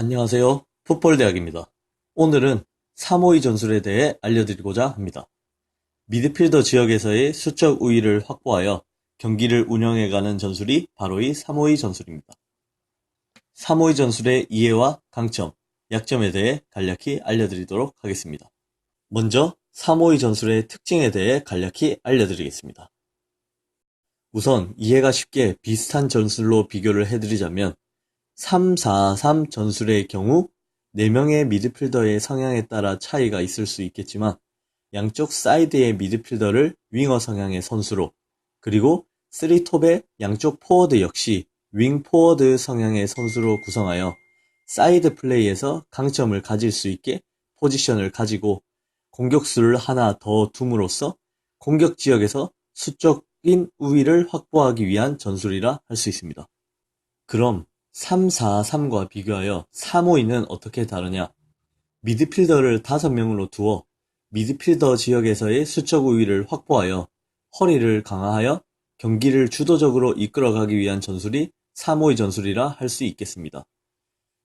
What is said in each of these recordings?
안녕하세요. 풋볼대학입니다. 오늘은 352 전술에 대해 알려드리고자 합니다. 미드필더 지역에서의 수적 우위를 확보하여 경기를 운영해가는 전술이 바로 이 352 전술입니다. 352 전술의 이해와 강점, 약점에 대해 간략히 알려드리도록 하겠습니다. 먼저 352 전술의 특징에 대해 간략히 알려드리겠습니다. 우선 이해가 쉽게 비슷한 전술로 비교를 해드리자면 3-4-3 전술의 경우 4명의 미드필더의 성향에 따라 차이가 있을 수 있겠지만 양쪽 사이드의 미드필더를 윙어 성향의 선수로 그리고 3톱의 양쪽 포워드 역시 윙 포워드 성향의 선수로 구성하여 사이드 플레이에서 강점을 가질 수 있게 포지션을 가지고 공격수를 하나 더 둠으로써 공격 지역에서 수적인 우위를 확보하기 위한 전술이라 할 수 있습니다. 그럼 3-4-3과 비교하여 3-5-2는 어떻게 다르냐? 미드필더를 5명으로 두어 미드필더 지역에서의 수적 우위를 확보하여 허리를 강화하여 경기를 주도적으로 이끌어가기 위한 전술이 3-5-2 전술이라 할 수 있겠습니다.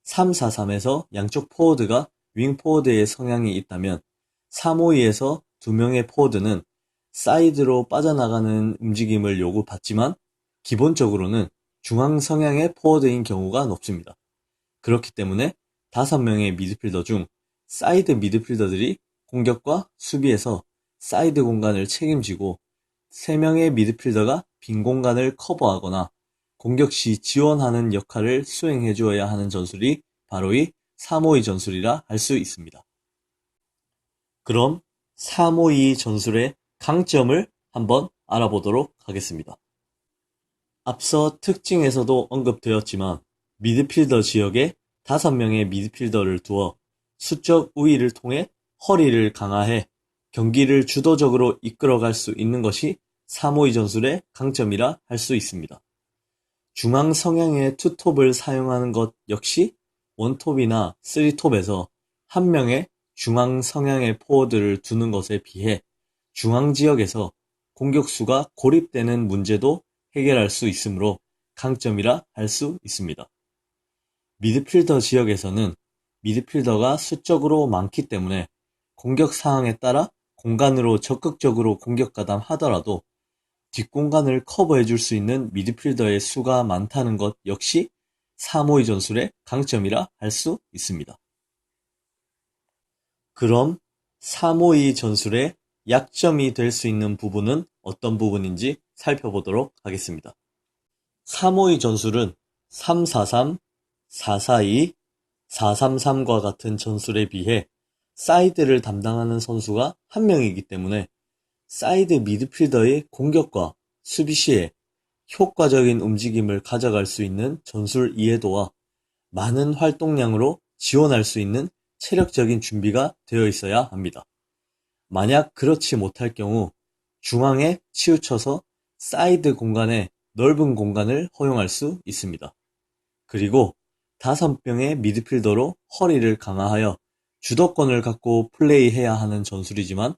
3-4-3에서 양쪽 포워드가 윙 포워드의 성향이 있다면 3-5-2에서 두 명의 포워드는 사이드로 빠져나가는 움직임을 요구받지만 기본적으로는 중앙 성향의 포워드인 경우가 높습니다. 그렇기 때문에 5명의 미드필더 중 사이드 미드필더들이 공격과 수비에서 사이드 공간을 책임지고 3명의 미드필더가 빈 공간을 커버하거나 공격 시 지원하는 역할을 수행해 주어야 하는 전술이 바로 이 352 전술이라 할 수 있습니다. 그럼 352 전술의 강점을 한번 알아보도록 하겠습니다. 앞서 특징에서도 언급되었지만 미드필더 지역에 5명의 미드필더를 두어 수적 우위를 통해 허리를 강화해 경기를 주도적으로 이끌어갈 수 있는 것이 352 전술의 강점이라 할 수 있습니다. 중앙 성향의 투톱을 사용하는 것 역시 원톱이나 쓰리톱에서 한 명의 중앙 성향의 포워드를 두는 것에 비해 중앙 지역에서 공격수가 고립되는 문제도 해결할 수 있으므로 강점이라 할 수 있습니다. 미드필더 지역에서는 미드필더가 수적으로 많기 때문에 공격 상황에 따라 공간으로 적극적으로 공격 가담하더라도 뒷공간을 커버해 줄 수 있는 미드필더의 수가 많다는 것 역시 352 전술의 강점이라 할 수 있습니다. 그럼 352 전술의 약점이 될 수 있는 부분은 어떤 부분인지 살펴보도록 하겠습니다. 352 전술은 343, 442, 433과 같은 전술에 비해 사이드를 담당하는 선수가 한 명이기 때문에 사이드 미드필더의 공격과 수비 시에 효과적인 움직임을 가져갈 수 있는 전술 이해도와 많은 활동량으로 지원할 수 있는 체력적인 준비가 되어 있어야 합니다. 만약 그렇지 못할 경우 중앙에 치우쳐서 사이드 공간에 넓은 공간을 허용할 수 있습니다. 그리고 다섯 명의 미드필더로 허리를 강화하여 주도권을 갖고 플레이해야 하는 전술이지만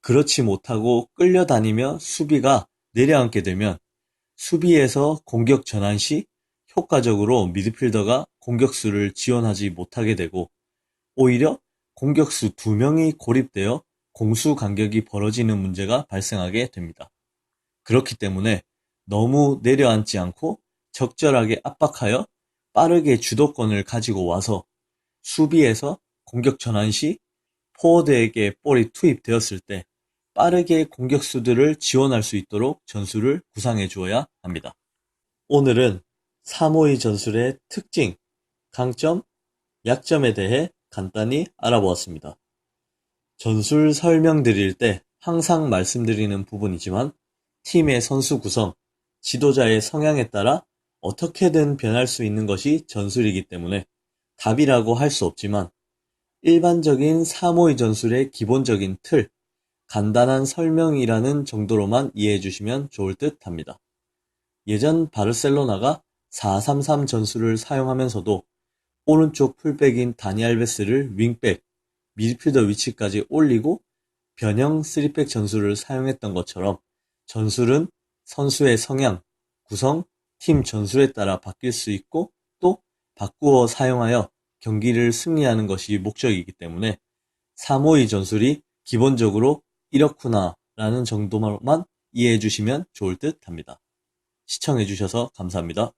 그렇지 못하고 끌려다니며 수비가 내려앉게 되면 수비에서 공격 전환 시 효과적으로 미드필더가 공격수를 지원하지 못하게 되고 오히려 공격수 두 명이 고립되어 공수 간격이 벌어지는 문제가 발생하게 됩니다. 그렇기 때문에 너무 내려앉지 않고 적절하게 압박하여 빠르게 주도권을 가지고 와서 수비에서 공격 전환 시 포워드에게 볼이 투입되었을 때 빠르게 공격수들을 지원할 수 있도록 전술을 구상해 주어야 합니다. 오늘은 352 전술의 특징, 강점, 약점에 대해 간단히 알아보았습니다. 전술 설명드릴 때 항상 말씀드리는 부분이지만 팀의 선수 구성, 지도자의 성향에 따라 어떻게든 변할 수 있는 것이 전술이기 때문에 답이라고 할 수 없지만 일반적인 352 전술의 기본적인 틀, 간단한 설명이라는 정도로만 이해해 주시면 좋을 듯 합니다. 예전 바르셀로나가 433 전술을 사용하면서도 오른쪽 풀백인 다니 알베스를 윙백, 미드필더 위치까지 올리고 변형 3백 전술을 사용했던 것처럼 전술은 선수의 성향, 구성, 팀 전술에 따라 바뀔 수 있고 또 바꾸어 사용하여 경기를 승리하는 것이 목적이기 때문에 352 전술이 기본적으로 이렇구나 라는 정도만 이해해 주시면 좋을 듯 합니다. 시청해 주셔서 감사합니다.